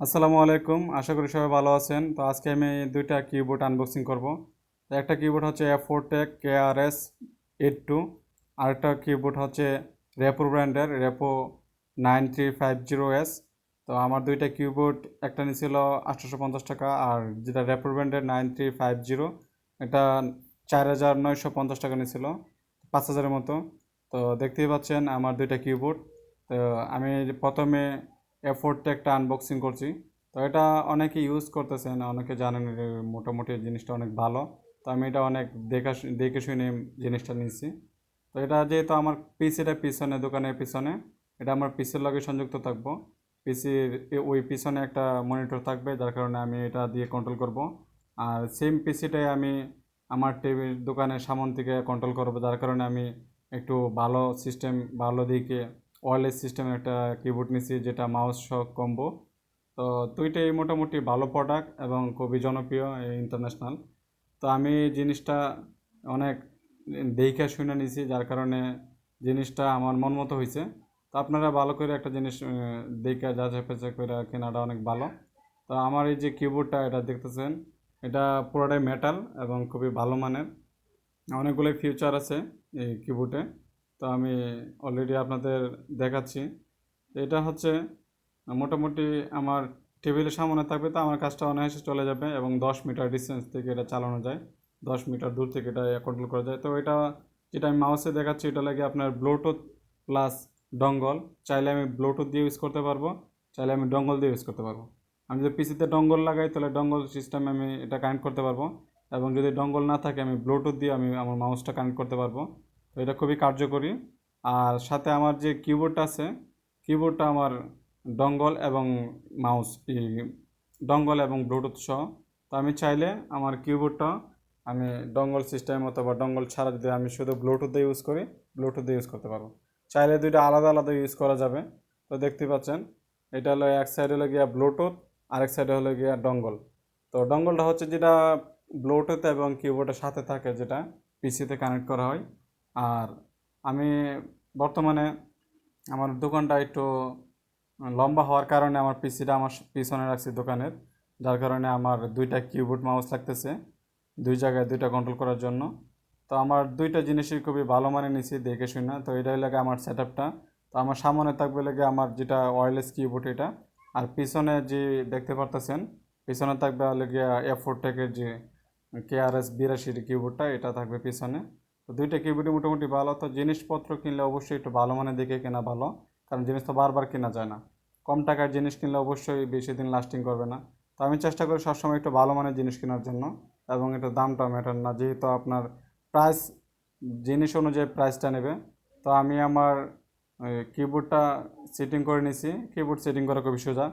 আসসালামু আলাইকুম, আশা করি সবাই ভালো আছেন। তো আজকে আমি দুইটা কিবোর্ড আনবক্সিং করব। একটা কিবোর্ড হচ্ছে four tech K R S eight two আরেকটা কিবোর্ড হচ্ছে রেপো ব্র্যান্ডের Rapoo nine three five zero S তো আমার দুইটা কিবোর্ড একটা নিয়েছিল আটশোশো পঞ্চাশ টাকা আর যেটা রেপো ব্র্যান্ডের নাইন থ্রি ফাইভ জিরো এটা চার হাজার নয়শো পঞ্চাশ টাকা নিয়েছিল পাঁচ হাজারের মতো। তো দেখতেই পাচ্ছেন আমার দুইটা কিবোর্ড তো আমি প্রথমে এফোর্ট একটা আনবক্সিং করছি। তো এটা অনেকে ইউজ করতেছেন অনেকে জানেন মোটামুটি জিনিসটা অনেক ভালো। তো আমি এটা অনেক দেখা দেখে শুনে জিনিসটা নিয়েছি তো এটা যেহেতু আমার পিসিটা পিছনে, দোকানের পিছনে, এটা আমার পিসির লগে সংযুক্ত থাকব। পিসির ওই পিছনে একটা মনিটর থাকবে, যার কারণে আমি এটা দিয়ে কন্ট্রোল করব। আর সেম পিসিটাই আমি আমার টিভির দোকানের সামন থেকে কন্ট্রোল করব, যার কারণে আমি একটু ভালো সিস্টেম ভালো দিকে ওয়ারলেস সিস্টেমের একটা কিবোর্ড নিছি, যেটা মাউস সহ কম্বো তো দুইটাই মোটামুটি ভালো প্রোডাক্ট এবং খুবই জনপ্রিয় ইন্টারন্যাশনাল তো আমি জিনিসটা অনেক দেখে শুনে নিছি, যার কারণে জিনিসটা আমার মন মতো হয়েছে তো আপনারা ভালো করে একটা জিনিস দেখে যাচাই পেঁচাই করে কেনাটা অনেক ভালো। তো আমার এই যে কিবোর্ডটা এটা দেখতেছেন, এটা পুরোটাই মেটাল এবং খুবই ভালো মানের। অনেকগুলোই ফিউচার আছে এই কিবোর্ডে তো আমি অলরেডি আপনাদের দেখাচ্ছি। এটা হচ্ছে, মোটামুটি আমার টেবিলের সামনে থাকবে তো আমার কাজটা অনায়াসে চলে যাবে এবং দশ মিটার ডিস্টেন্স থেকে এটা চালানো যায়। দশ মিটার দূর থেকে এটা কন্ট্রোল করা যায়। তো এটা যেটা আমি মাউসে দেখাচ্ছি, এটা লাগে আপনার ব্লুটুথ প্লাস ডঙ্গল চাইলে আমি ব্লুটুথ দিয়ে ইউজ করতে পারব, চাইলে আমি ডঙ্গল দিয়ে ইউজ করতে পারব। আমি যদি পিসিতে ডঙ্গল লাগাই, তাহলে ডঙ্গল সিস্টেমে আমি এটা কানেক্ট করতে পারব। এবং যদি ডঙ্গল না থাকে, আমি ব্লুটুথ দিয়ে আমি আমার মাউসটা কানেক্ট করতে পারব। তো এটা খুবই কার্যকরী। আর সাথে আমার যে কিবোর্ডটা আছে কিবোর্ডটা আমার ডঙ্গল এবং মাউস ডঙ্গল এবং ব্লুটুথ সহ। তো আমি চাইলে আমার কিবোর্ডটা আমি ডঙ্গল সিস্টেম অথবা ডঙ্গল ছাড়া যদি আমি শুধু ব্লুটুথ দিয়ে ইউজ করি ব্লুটুথ ইউজ করতে পারব। চাইলে দুইটা আলাদা আলাদা ইউজ করা যাবে। তো দেখতে পাচ্ছেন, এটা হলো এক সাইডে হলো গিয়া ব্লুটুথ আরেক সাইডে হলো গিয়া ডঙ্গল তো ডঙ্গলটা হচ্ছে যেটা ব্লুটুথ এবং কিবোর্ডের সাথে থাকে, যেটা পিসিতে কানেক্ট করা হয়। আর আমি বর্তমানে আমার দোকানটা একটু লম্বা হওয়ার কারণে আমার পিসিটা আমার পিছনে রাখছি দোকানের, যার কারণে আমার দুইটা কিবোর্ড মাউস লাগতেছে, দুই জায়গায় দুইটা কন্ট্রোল করার জন্য। তো আমার দুইটা জিনিসই খুবই ভালো মানে নিছি দেখে শুনে, তো এটাই লাগে আমার সেট আপটা তো আমার সামনে থাকবে লাগে আমার যেটা ওয়্যারলেস কিবোর্ড এটা, আর পিছনে যে দেখতে পারতেছেন, পিছনে থাকবে লেগে এফোর টেকের যে কেআরএস বিরাশির কিবোর্ডটা এটা থাকবে পিছনে। তো দুইটা কিবোর্ডই মোটামুটি ভালো। তো জিনিসপত্র কিনলে অবশ্যই একটু ভালো মানে দেখে কেনা ভালো, কারণ জিনিস তো বারবার কেনা যায় না। কম টাকার জিনিস কিনলে অবশ্যই বেশি দিন লাস্টিং করবে না। তো আমি চেষ্টা করি সবসময় একটু ভালো মানের জিনিস কেনার জন্য, এবং এটা দামটা ম্যাটার না। যেহেতু আপনার প্রাইস জিনিস অনুযায়ী প্রাইসটা নেবে, তো আমি আমার কিবোর্ডটা সেটিং করে নিছি। কিবোর্ড সেটিং করা খুবই সোজা।